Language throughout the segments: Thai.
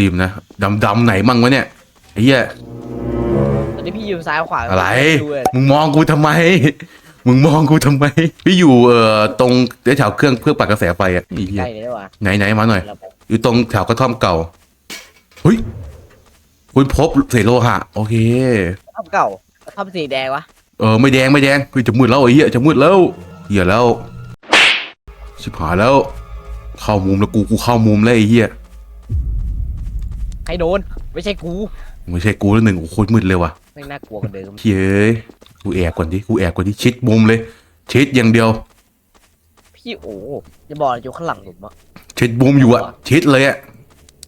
ริมนะดำดำๆไหนมั่งวะเนี่ยไอ้เหี้ยตอนนี้พี่อยู่ซ้ายขวาอะไร ดูเลยมึงมองกูทำไม มึงมองกูทำไม พี่อยู่เอ่อตรงแถวเครื่องเครื่องปัดกระแสไฟอะไอ้เหี้ใกยล้เลยว่ะไหนไหนมาหน่อยเราไปอยู่ตรงแถวกระท่อมเก่าเฮ้ยคุณพบเศษโลหะ โอเค ทำเก่าทำสีแดงวะเออไม่แดงไม่แดงเฮ้ยจะมืดแล้วไอ้เหี้ยจะมืดแล้วเหี้ยแล้วชิบหายแล้ว เข้ามุมแล้วกูกูเข้ามุมแล้วไอ้เหี้ยใค รโดน ไม่ใช่กูไม่ใช่กูแล้วหนึ่งโอ้โหโคตรมืดเลยว่ะแม่งน่ากลัวกันเดิมเฮ้ยกูแอบก่อนดิกูแอบก่อนดิชิดมุมเลย ชิดอย่างเดียว พี่โอ้จะบอกอยู่ข้างหลังผมอะชิดมุมอยู่อะชิดเลยอะ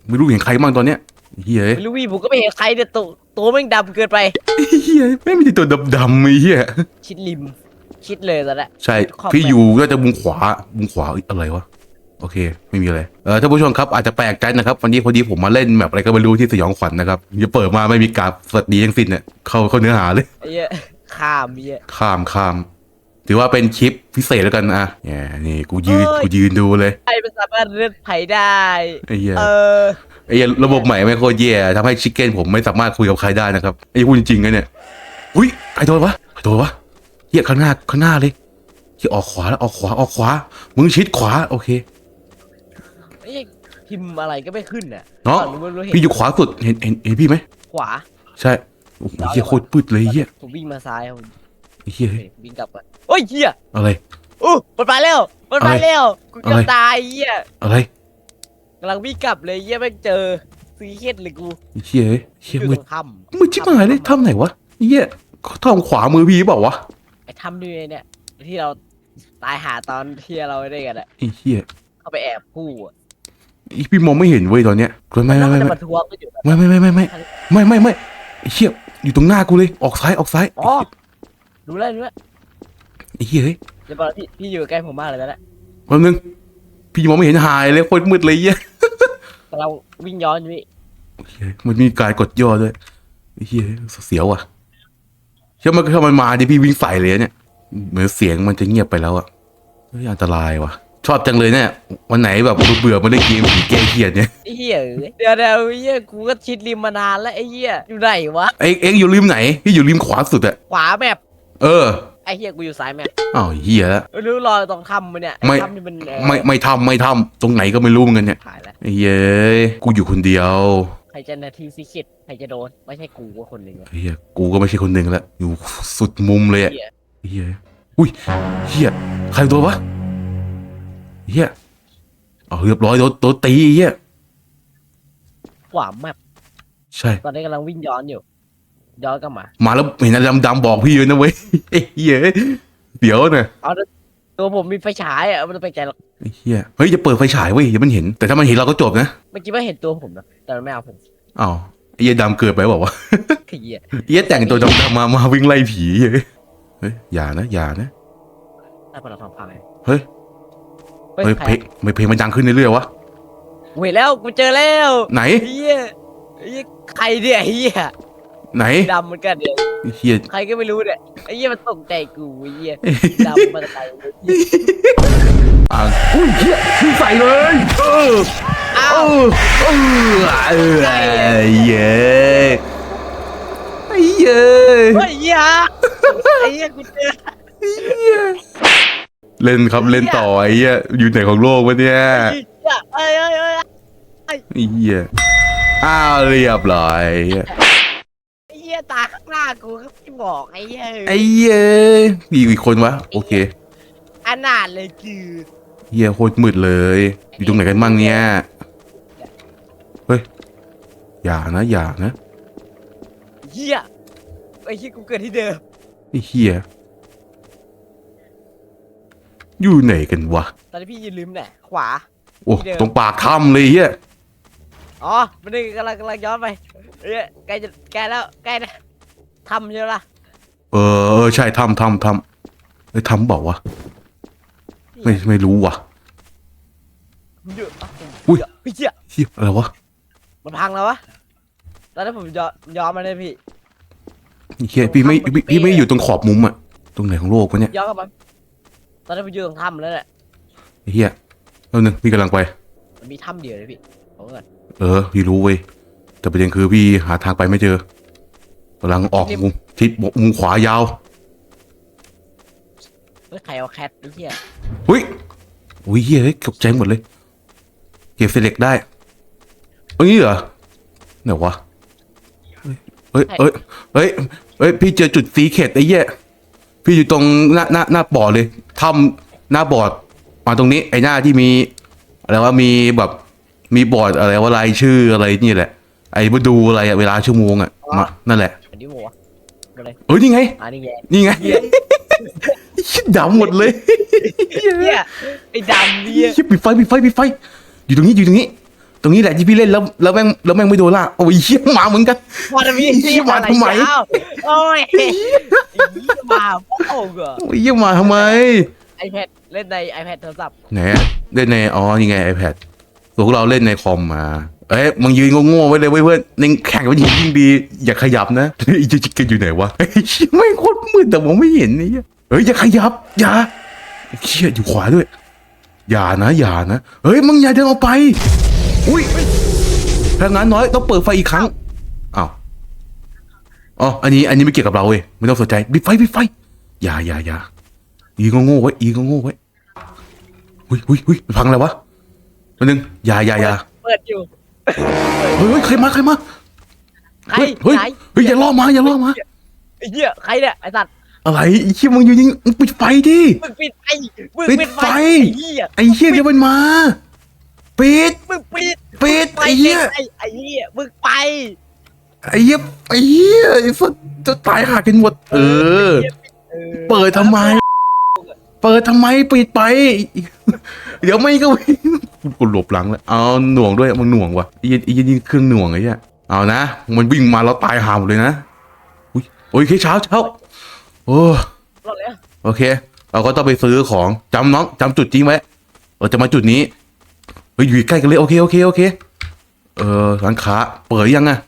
ไม่รู้เห็นใครบ้างตอนเนี้ยเฮ้ยไม่รู้พี่ผมก็ไม่เห็นใครเนี่ยตัวตัวแม่งดำเกินไปเฮ้ยไม่มีตัวดำๆไอ้เหี้ยชิดริม ชิดเลยตอนนั้นใช่ขอบพี่อยู่ก็จะมุมขวามุมขวาเอ้ยอะไรวะ โอเค ไม่มีอะไรเออท่านผู้ชมครับอาจจะแปลกใจนะครับ วันนี้พอดีผมมาเล่นแบบอะไรก็ไม่รู้ที่สยองขวัญนะครับจะเปิดมาไม่มีการสวัสดีทั้งสิ้นเนี่ยเข้าเข้าเนื้อหาเลยไอ้เหี้ยข้ามไอ้เหี้ยข้ามข้าม ถือว่าเป็นคลิปพิเศษแล้วกันอะแหมนี่กูยืนกูยืนดูเลยไอ้มันสามารถเลือดไผ่ได้ไอ้เหี้ยเออไอ้เหี้ยระบบใหม่ไม่โคตรแย่ทำให้ชิคเก้นผมไม่สามารถคุยกับใครได้นะครับไอ้พูดจริงๆนะเนี่ยอุ้ยใครโดนวะใครโดนวะเหี้ยข้างหน้าข้างหน้าเลยเหี้ยออกขวาแล้วออกขวาออกขวา มึงชิดขวาโอเค ไอ้เหี้ยพิมพ์อะไรก็ไม่ขึ้นน่ะเนาะรู้ไม่รู้เห็นพี่อยู่ขวาสุดเห็นเห็นเห็นพี่ไหมขวาใช่โอ้โหเหี้ยโคตรปืดเลยเหี้ยผมวิ่งมาซ้ายผมไอ้เหี้ยเฮ้ยวิ่งกลับมาโอ้ยเหี้ยอะไร อู้มันมาแล้วมันมาอะไรแล้วกูอะไรจะตายเหี้ยอะไรกำลังวิ่งกลับเลยเหี้ยไม่งเจอซีเคสเลยกูไอ้เหี้ยเอ้ยเหี้ยอยู่มืตดรงถ้ำมืดชิบหายเลยทำไหนวะไอ้เหี้ยทำขวามือพี่เปล่าวะไอ้ถ้ำด้วยเนี่ยที่เราตายหาตอนที่เราได้กันอะไอ้เหี้ยเข้าไปแอบผู้อะไอ้พี่มองไม่เห็นเว้ยตอนเนี้ยไม่แล้วไม่มันไม่จะไม่มาทวงก็อยู่แบบไม่ไม่ไม่ไม่ไม่ไม่ไม่ไม่ไอ้เหี้ยอยู่ตรงหน้ากูเลยออกซ้ายออกซ้ายอ๋อรู้แล้วรู้แล้วไอ้เหี้ยเฮ้ยเดี๋ยวบอกพี่พี่อยู่ใกล้ผมมากเลยแล้วแหละแป๊บนึงพี่มองไม่เห็นหายเลยโคตรมืดเลยเหี้ยแต่เราวิ่งย้อนอยู่พี่โอเคมันมีการกดย่อด้วยไอ้เหี้ยเสียวอะเชื่อมันถ้ามันมาดิพี่วิ่งใส่เลยเนี่ยเหมือนเสียงมันจะเงียบไปแล้วอะเฮ้ยอันตรายว่ะ ชอบจังเลยเนี่ย วันไหนแบบเบื่อๆมาเล่นเกมผีแก้เครียดเนี่ยไอ้เหี้ยเอ้ยเดี๋ยวเดี๋ยวไอ้เหี้ยกูก็ชิดริมมานานแล้วไอ้เหี้ยอยู่ไหนวะ เอ็งเอ็งอยู่ริมไหนพี่อยู่ริมขวาสุดอะขวาแมปเออไอ้เหี้ยกูอยู่ซ้ายแมปอ้าวเหี้ยแล้วไม่รู้รอตรงถ้ำมันเนี่ยไม่อ้ถ้ำนี่มันเอ่อไม่ไม่ทำไม่ทำตรงไหนก็ไม่รู้เหมือนกันเนี่ยถ่ายแล้วไอ้เย้ยกูอยู่คนเดียวใครจะนาทีซีคิดใครจะโดนไม่ใช่กูว่าคนหนึ่งอะเฮียกูก็ไม่ใช่คนหนึ่งแล้วอยู่สุดมุมเลยอะเหี้ยเฮียอุ้ยเฮียใครโดนวะ เฮียเอาเรียบร้อยโดนโดนตีเฮียขวาแมปใช่ ตอนนี้กำลังวิ่งย้อนอยู่ ย้อนกลับมา มาแล้วเห็นอะไรดำๆบอกพี่เลยนะเว้ยไอ้เฮียเดี๋ยวนะเอาแต่ตัวผมมีไฟฉายอะมันไปใจหรอกไอ้เฮียเฮ้ยจะเปิดไฟฉายเว้ยเดี๋ยวมันเห็น แต่ถ้ามันเห็นเราก็จบนะเมื่อกี้ว่าเห็นตัวผมนะแต่มันไม่เอาผมอ้าวไอ้เฮียดำเกิดไปบอกว่าวะไอ้เหี้ยเฮียแต่งตัวดำๆมามาวิ่งไล่ผีเฮ้ยเฮ้ยอย่านะอย่านะน่าปวดท้องพังเฮ้ย เฮ้ยเฮ้ยใครเพลงไม่เพลงมันดังขึ้นเรื่อยๆวะกูเห็นแล้วกูเจอแล้วไหนเฮียเฮียใครเนี่ยเฮียไหนดำเหมือนกันเนี่ยไอ้เฮียใครก็ไม่รู้เนี่ยไอ้เฮียมันตกใจกูไอ้เฮียดำมาจากไหนวะเหี้ยอะอุ้ยเฮียมึงใส่เลยเอออ้าเอวอเออเออเย้ไอ้เย้เฮ้ยเฮียไอ้เฮียกูเจอเล่นครับเล่นต่อไอ้เหี้ยอยู่ไหนของโลกวะเนี่ยเฮียเอ้ยเอ้ยเอ้ยไอ้เหี้ยอ้าวเรียบร้อยไอ้เฮียตาข้างหน้ากูก็ไม่บอกไอ้เฮียไอ้เย้มีอีกคนวะโอเคอนาถเลยคือเหี้ยโคตรมืดเลย อยู่ตรงไหนกันบ้างเนี่ยเฮ้ยอย่านะอย่านะเฮียไอ้เฮียกูเกิดที่เดิมไอ้เหี้ย อยู่ไหนกันวะ ตอนนี้พี่ยืนลืมเนี่ยขวา โอ้ที่เดิมตรงปากถ้ำเลยเหี้ยอ๋อมันนี่กำลังกำลังย้อนไปเอ้ยใกล้จะใกล้แล้วใกล้นะทำใช่ไหมล่ะเออเออใช่ถ้ำถ้ำถ้ำไอ้ยถ้ำบอกว่าวะไม่ไม่รู้ว่ะมันอยู่อะผมอุ้ยเฮ้ยเหี้ยเหี้ยอะไรวะมันพังแล้ววะตอนนั้นผมย้อนย้อนมาเลยพี่ไอ้เหี้ยพี่ไม่พี่พี่ไม่อยู่ตรงขอบมุมอะตรงไหนของโลกวะเนี่ยย้อนกลับมา ตอนนั้นผมอยู่ตรงถ้ำแล้วแหละไอ้เหี้ยแล้วนึงพี่กำลังไป มันมีถ้ำเดียวเลยพี่เอาก่อนเออ พี่รู้เว้ยแต่ประเด็นคือพี่หาทางไปไม่เจอกำลังออกมุมทิศมุมขวายาวเฮ้ยใครเอาแคทไอ้เหี้ยหุ้ยอุ้ยเฮ้ยเฮ้ยเกอบใจหมดเลย เก็บเซเล็กได้เอ้ยเหรอไหนวะเฮ้ยเฮ้ยเฮ้ยเฮ้ยพี่เจอจุดสีเขตไอ้เหี้ย พี่อยู่ตรงหน้าหน้าหน้าบ่อเลยถ้ำหน้าบอร์ดมาตรงนี้ไอ้หน้าที่มีอะไรว่ามีแบบมีบอร์ดอะไรว่ารายชื่ออะไรนี่แหละ ไอ้มาดูอะไรอะเวลาชั่วโมงอะมานั่นแหละอันนี้หัวมาเลยเอ้ยนี่ไงอันนี้แย่นี่ไงชิดดำหมดเลยเหี้ยไอ้ดำเนี่ยชิบปิดไฟปิดไฟปิดไฟ อยู่ตรงนี้อยู่ตรงนี้ ตรงนี้แหละที่พี่เล่นแล้วแล้วแม่งแล้วแม่งไม่โดนล่ากโอ้ยเชี่ยมาเหมือนกัน มาทำไมเหี้ยมาทำไมเอ้าโอ้ยไอ้เหี้ยมาโอ้เหรอโอ้ยเยี่ยมาทำไมไอแพดเล่นใน iPad โทรศัพท์ไหนอะเล่นในอ๋อนี่ไง iPad ส่วนพวกเราเล่นในคอมมา เอ้ยมึงยืนโง่ๆไว้เลยเว้ยเพื่อนนิ่งแข่งกันยิ่งดี อย่าขยับนะอีจิกกันอยู่ไหนวะเฮ้ยเชี่ยไม่งโคตรมืดแต่มองไม่เห็นนี่เฮ้ยอย่าขยับอย่าเชี่ยอยู่ขวาด้วย อย่านะ อย่านะ เฮ้ยมึงอย่าเดินออกไป อุ้ยพลังงานน้อยต้องเปิดไฟอีกครั้งอ้าวอ๋ออันนี้ อันนี้ไม่เกี่ยวกับเราเว้ยไม่ต้องสนใจปิดไฟปิดไฟอย่าอย่าอย่าอีก็โง่ไว้อีก็โง่ไว้อุ้ยอุ้ยอุ้ยพังแล้ววะอันนึงอย่าอย่าอย่าเปิดอยู่เฮ้ยเฮ้ยใครมาใครมาใครเฮ้ยเฮ้ยไหนเฮ้ยอย่าล่อมาอย่าล่อมาไอ้เหี้ยใครเนี่ยไอ้สัตว์อะไรไอ้เชี่ยมึงอยู่ยิงมึงปิดไฟดิมึงปิดไฟมึงปิดปิดไฟไฟไอ้เหี้ยไอ้เชี่ยเดี๋ยวมันมา ปิดมึงปิดปิดไฟไอ้เหี้ยไอ้ไอ้เหี้ยมึงไปไอ้เหี้ยไอ้เหี้ยไอ้สัสจะตายหากันหมด เออเออเปิดทำไม เปิดทำไมปิดไป เดี๋ยวไม่ก็วิ่งกูหลบหลังแล้วเอาหน่วงด้วยมึงหน่วงวะไอ้เหี้ยไอ้เหี้ยนี่เครื่องหน่วงไอ้เหี้ยเอานะมันวิ่งมาแล้วตายหาหมดเลยนะอุ้ยโอ้ยแค่เช้าเช้าโอ้ รอดแล้วโอเค เราก็ต้องไปซื้อของจำน้องจำจุดจริงไว้เราจะมาจุดนี้ เฮ้ยอยู่ใกล้กันเลยโอเคโอเคโอเค เออร้านค้าเปิดยังอะ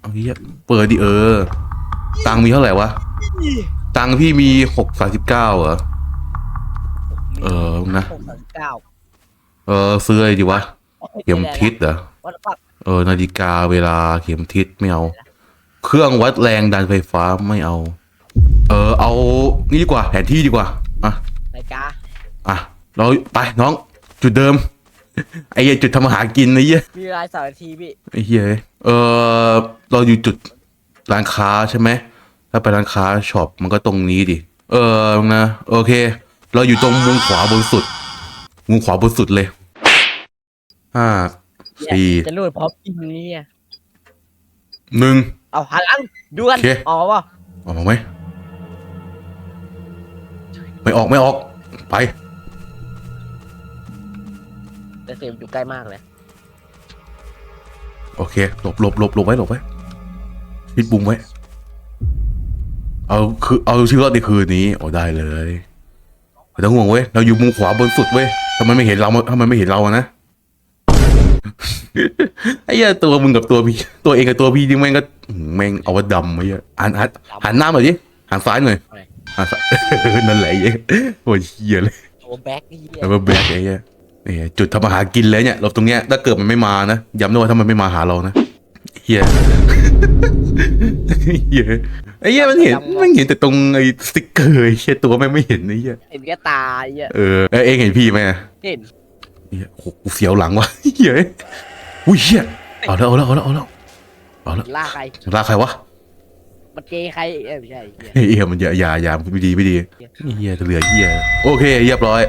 เอาเหี้ยเปิดดิเออ ตังค์มีเท่าไหร่วะ ตังค์พี่มีหกสามสิบเก้าเหรอ เออนะ หกสามเก้าเออซื้ออะไรดีวะ เข็มทิศเหรอ วัดปักเออนาฬิกาเวลาเข็มทิศไม่เอา เครื่องวัดแรงดันไฟฟ้าไม่เอา เออเอานี่ดีกว่าแผนที่ดีกว่าอะนาฬิกาอะ เราไปน้องจุดเดิม ไอ้เหี้ยจุดทำอาหารกินไอ้เหี้ยมีเวลาสามนาทีพี่ไอ้เหี้ยเออเราอยู่จุดร้านค้าใช่ไหมถ้าไปร้านค้าช็อปมันก็ตรงนี้ดิเออนะโอเค เราอยู่ตรงมุมขวาบนสุด มุมขวาบนสุดเลยห้าสี่จะรูดพร้อมกินนี่ไงหนึ่ง เอาหันหลังดูกันโอเคอ๋อวะออกไหมไม่ออกไม่ออก ไป แต่เสียงอยู่ใกล้มากเลยโอเคหลบหลบหลบหลบไว้หลบไว้พิดบุ้งไว้ เอาคือเอาชื่อรอดในคืนนี้โอ้ได้เลยไม่ต้องห่วงเว้ยเราอยู่มุมขวาบนสุดเว้ยถ้ามันไม่เห็นเราถ้ามันไม่เห็นเราอะนะไอ้เหี้ยตัวมึงกับตัวพี่ตัวเองกับตัวพี่นี่แม่งก็อื้อแม่งเอาว่าดำไอ้เหี้ยหันหันหันหน้ามาดิหันซ้ายหน่อยหันซ้ายนั่นแหละไอ้เหี้ยโอ้ยเหี้ยเลยโอ้แบ็คไอ้เหี้ยแล้วก็แบกไอ้เหี้ยนี่ จุดทำอาหารกินเลยเนี่ยหลบตรงเนี้ยถ้าเกิดมันไม่มานะย้ำด้วยว่าถ้ามันไม่มาหาเรานะเฮียเฮียไอ้เหี้ยมันเห็นมันเห็นแต่ตรงไอ้สติ๊กเกอร์ไอ้เชี่ยตัวแม่งไม่เห็นไอ้เหี้ยเห็นแค่ตาไอ้เหี้ยเออแล้วเองเห็นพี่ไหมเห็นเฮียโอ้โหกูเสียวหลังว่ะเฮียอุ้ยเฮียเอาแล้วเอาแล้วเอาแล้วเอาแล้วเอาแล้วล่าใครลากใครวะมันเกย์ใครเอ้ยไม่ใช่ไอ้เหี้ยเฮียมันอย่าอย่าอย่าไม่ดีไม่ดีเฮียจะเหลือเฮียโอเคเรียบร้อย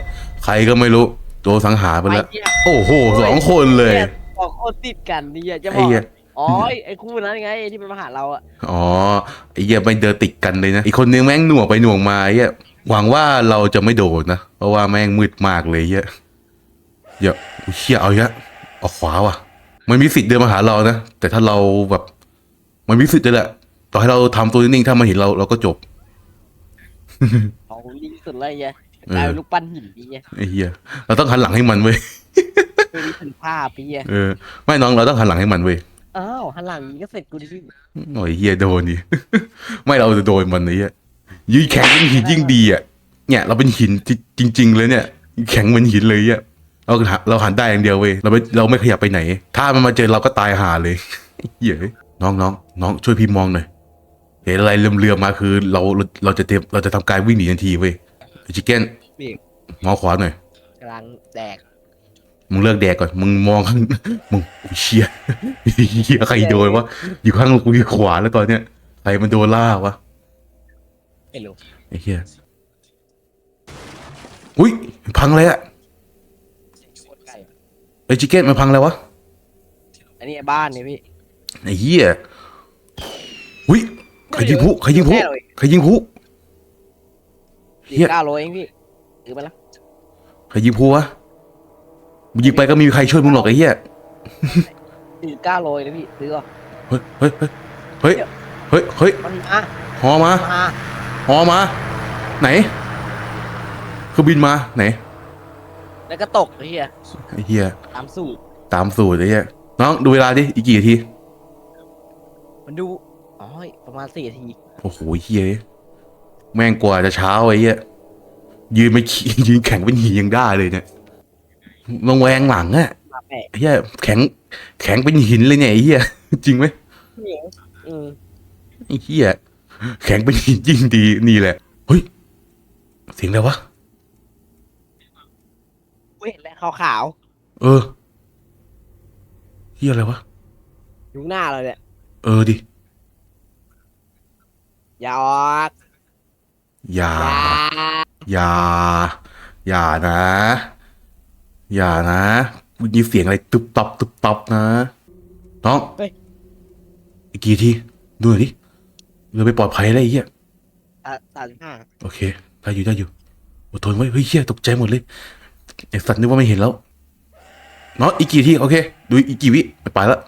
ใครก็ไม่รู้ โดนสังหารไปแล้วไอ้เหี้ยโอ้โหสองคนเลย บอกโคตรติดกันนี่จะบไอ้อกเหี้ย อ๋อไอ้คู่นั้นไงที่มันมาหาเราอะอ๋อไอ้เหี้ยไม่เดินติดกันเลยนะอีกคนนึงแม่งหน่วงไปหน่วงมาไอ้เหี้ยหวังว่าเราจะไม่โดนนะ เพราะว่าแม่งมืดมากเลยเหี้ยเดี๋ยวอุ๊ยเชี่ยเอาเยอะเอาขวาว่ะ มันมีสิทธิ์เดินมาหาเรานะ แต่ถ้าเราแบบ มันมีสิทธิ์เลยแหละต่อให้เราทำตัวนิ่งๆถ้ามันเห็นเราเราก็จบเอาดีที่สุดเลยไอ้เหี้ยเออ กลายเป็นลูกปั้นหินพี่เหี้ยไอ้เหี้ยเราต้องหันหลังให้มันเว้ยเป็นถึงภาพพี่เหี้ยเออไม่น้องเราต้องหันหลังให้มันเว้ยอ้าวหันหลังนี้ก็เสร็จกูดิพี่โอ้ยเหี้ยโดนดิไม่เราจะโดนมันไอ้เหี้ยยิ่งแข็งยิ่งหินยิ่งดีอะเนี่ย เราเป็นหินจริง ๆ เลยเนี่ย แข็งเหมันหินเลยอะเราหันเราหันได้อย่างเดียวเว้ยเราไม่เราไม่ขยับไปไหน ถ้ามันมาเจอเราก็ตายห่าเลยเหี้ยน้องน้องน้องช่วยพี่มองหน่อยเห็นอะไรเลื่อมๆมาคือ เราเราเราจะเตรียมเราจะทำการวิ่งหนีทันทีเว้ย ชิคเก้นพี่มองขวาหน่อยกำลังแดกมึงเลิกแดกก่อนมึงมองข้างมึงโอ้ยเชี่ยเฮียใครโดนวะอยู่ข้างกูอยู่ขวาแล้วตอนเนี้ยใครมันโดนล่าวะไม่รู้ไอ้เฮียอุ้ยพังเลยอะโคตรใกล้ไอ้จิเก้นมันพังแล้ววะอันนี้บ้านนี่พี่ไอ้เฮียอุ้ยใครยิงผู้ใครยิงผู้แน่เลยใครยิงผู้ เหี้สี่ยเก้าโลเองพี่ถือมาแล้วใครยิงผู้วะมึงยิงไปก็ไม่มีใครช่วยมึงหรอกไอ้เฮียสี่เก้าโลเลยพี่ซื้อก่อนเฮ้ย เฮ้ย เฮ้ย เฮ้ย เฮ้ยมันมาหอมา มาหอมา ไหนคือบินมา ไหนแล้วก็ตกไอ้เหี้ยไอ้เฮียตามสูตรตามสูตรไอ้เหี้ย น้องดูเวลาดิ อีกกี่นาที มันดูอ๋อประมาณสี่นาที โอ้โหเฮีย แม่งกว่าจะเช้าไอ้เหี้ยยืนไม่ขี่ยืนแข็งเป็นหียังได้เลยเนี่ยลงแวงหลังอะมาแปะไอ้เฮียแข็ง แข็งเป็นหินเลยเนี่ยไอ้เฮียจริงไหมนี่อืมไอ้เฮียแข็งเป็นหินจริงดีนี่แหละเฮ้ยเสียงอะไรวะเว้ยและขาวเออเฮียอะไรวะๆอยู่หน้าเราเนี่ยเออดิ อย่าออก อย่าอย่า อย่า อย่านะ อย่านะมีเสียงอะไรตึบตับตึบตับนะน้องเฮ้ย อีกกี่ทีดูหน่อยดิเราไปปลอดภัยอะไรเหี้ยตาตาสิบห้าโอเคได้อยู่ได้อยู่อดทนไว้เฮ้ยเหี้ยตกใจหมดเลยไอสัตว์นึกว่าไม่เห็นแล้วน้องอีกกี่ทีโอเค ดูอีกกี่วิไปไปแล้ว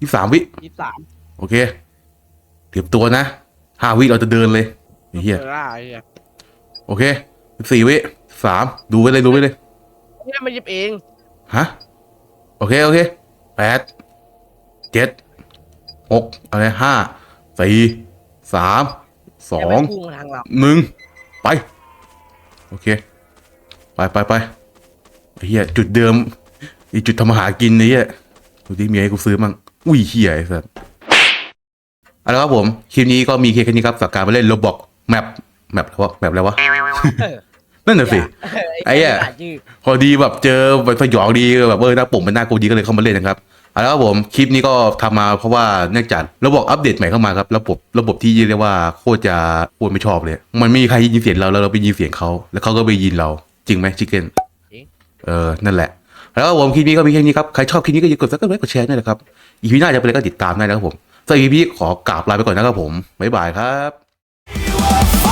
ยี่สามวิ ยี่สิบสาม โอเค เตรียมตัวนะห้าวิเราจะเดินเลยไอ้ เหี้ยเออได้ไอ้เหี้ยโอเคสี่วิสามดูไว้เลยดูไว้เลยเนี่ยมันหยิบเองฮะโอเคโอเคแปดเจ็ดหกอะไรห้าสี่สามสอแต่งมันพุ่งมาทางเราหนึ่งไป โอเค ไปไปไปไอ้เหี้ยจุดเดิมอีกจุดทำอาหารกินไอ้เหี้ยดูที่มีให้กูซื้อมั่งอุ้ยเหี้ยไอ้สัส เอาละครับผม คลิปนี้ก็มีแค่นี้ครับสักการมาเล่นโรบอก แมปแมปอะไรวะแมปอะไรวะเออนั่นน่ะสิ ไอ้เหี้ยภาษาชื่อพอดีแบบเจอแบบสยองดีแบบเออหน้าปุ่มมันน่ากลัวดีก็เลยเข้ามาเล่นนะครับเอาละครับผมคลิปนี้ก็ทำมาเพราะว่าเนื่องจากระบบอัปเดตใหม่เข้ามาครับระบบระบบที่เรียกว่าโคตรจะโคตรไม่ชอบเลย มันไม่มีใครยินเสียงเราแล้วเราไปยินเสียงเขาแล้วเขาก็ไปยินเรา จริงไหมชิคเก้นเออนั่นแหละแล้วครับผมคลิปนี้ก็มีแค่นี้ครับใครชอบคลิปนี้ก็อย่ากดซับสไครต์กดแชร์ด้วยนะครับอีพีหน้าจะเป็นอะไรก็ติดตามได้นะครับผมสำหรับอีพีขอกราบลาไปก่อนนะครับผมบ๊ายบายครับ Oh